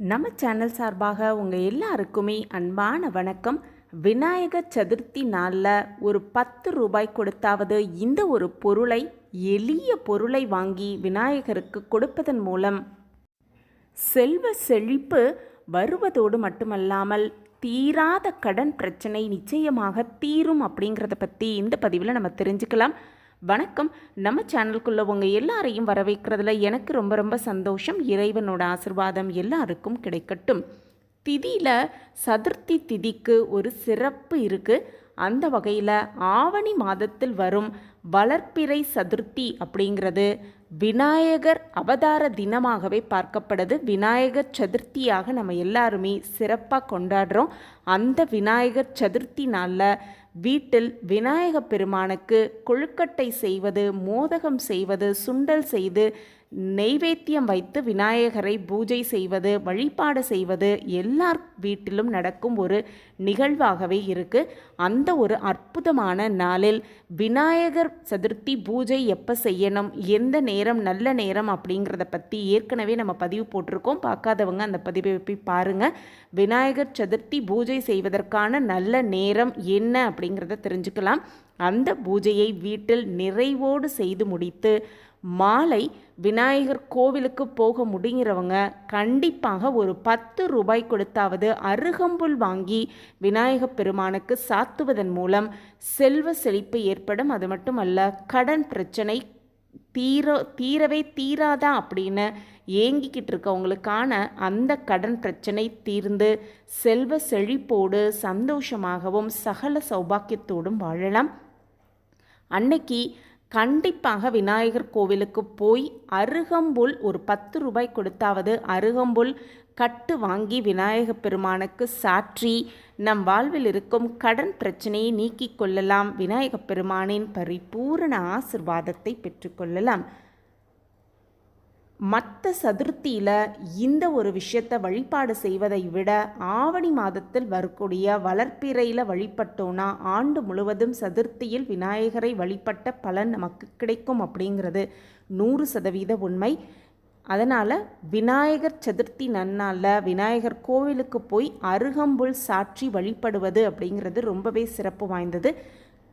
நம்ம சேனல் சார்பாக உங்கள் எல்லாருக்குமே அன்பான வணக்கம். விநாயகர் சதுர்த்தி நாளில் ஒரு பத்து ரூபாய் கொடுத்தாவது இந்த ஒரு பொருளை எளிய பொருளை வாங்கி விநாயகருக்கு கொடுப்பதன் மூலம் செல்வ செழிப்பு வருவதோடு மட்டுமல்லாமல் தீராத கடன் பிரச்சனை நிச்சயமாக தீரும் அப்படிங்கிறத பற்றி இந்த பதிவில் நம்ம தெரிஞ்சுக்கலாம். வணக்கம். நம்ம சேனலுக்குள்ளே உங்கள் எல்லாரையும் வரவேற்கிறதுல எனக்கு ரொம்ப ரொம்ப சந்தோஷம். இறைவனோட ஆசிர்வாதம் எல்லாருக்கும் கிடைக்கட்டும். திதியில் சதுர்த்தி திதிக்கு ஒரு சிறப்பு இருக்குது அந்த வகையில் ஆவணி மாதத்தில் வரும் வளர்ப்பிறை சதுர்த்தி அப்படிங்கிறது விநாயகர் அவதார தினமாகவே பார்க்கப்படுது. விநாயகர் சதுர்த்தியாக நம்ம எல்லாருமே சிறப்பாக கொண்டாடுறோம். அந்த விநாயகர் சதுர்த்தி நாளில் வீட்டில் விநாயக பெருமானுக்கு கொழுக்கட்டை செய்வது மோதகம் செய்வது சுண்டல் செய்து நெய்வேத்தியம் வைத்து விநாயகரை பூஜை செய்வது வழிபாடு செய்வது எல்லார் வீட்டிலும் நடக்கும் ஒரு நிகழ்வாகவே இருக்குது அந்த ஒரு அற்புதமான நாளில் விநாயகர் சதுர்த்தி பூஜை எப்போ செய்யணும்? எந்த நேரம் நல்ல நேரம் அப்படிங்கிறத பற்றி ஏற்கனவே நம்ம பதிவு போட்டிருக்கோம். பார்க்காதவங்க அந்த பதிவை போய் பாருங்கள் விநாயகர் சதுர்த்தி பூஜை செய்வதற்கான நல்ல நேரம் என்ன அப்படிங்கிறத தெரிஞ்சுக்கலாம். அந்த பூஜையை வீட்டில் நிறைவோடு செய்து முடித்து மாலை விநாயகர் கோவிலுக்கு போக முடிகிறவங்க கண்டிப்பாக ஒரு பத்து ரூபாய் கொடுத்தாவது அருகம்புல் வாங்கி விநாயகப் பெருமானுக்கு சாத்துவதன் மூலம் செல்வ செழிப்பு ஏற்படும். அது மட்டும் மட்டுமல்ல கடன் பிரச்சனை தீர தீரவே தீராதா அப்படின்னு ஏங்கிக்கிட்டு இருக்கவங்களுக்கான அந்த கடன் பிரச்சனை தீர்ந்து செல்வ செழிப்போடு சந்தோஷமாகவும் சகல சௌபாக்கியத்தோடும் வாழலாம். அன்னைக்கு கண்டிப்பாக விநாயகர் கோவிலுக்கு போய் அருகம்புல் ஒரு பத்து ரூபாய் கொடுத்தாவது அருகம்புல் கட்டு வாங்கி விநாயக பெருமானுக்கு சாற்றி நம் வாழ்வில் இருக்கும் கடன் பிரச்சனையை நீக்கிக் கொள்ளலாம். விநாயக பெருமானின் பரிபூரண ஆசிர்வாதத்தை பெற்றுக்கொள்ளலாம் மற்ற சதுர்த்தியில் இந்த ஒரு விஷயத்தை வழிபாடு செய்வதை விட ஆவணி மாதத்தில் வரக்கூடிய வளர்ப்பிறையில் வழிபட்டோன்னா ஆண்டு முழுவதும் சதுர்த்தியில் விநாயகரை வழிபட்ட பலன் நமக்கு கிடைக்கும் அப்படிங்கிறது நூறு சதவீத உண்மை. அதனால் விநாயகர் சதுர்த்தி நன்னாளில் விநாயகர் கோவிலுக்கு போய் அருகம்புல் சாற்றி வழிபடுவது அப்படிங்கிறது ரொம்பவே சிறப்பு வாய்ந்தது.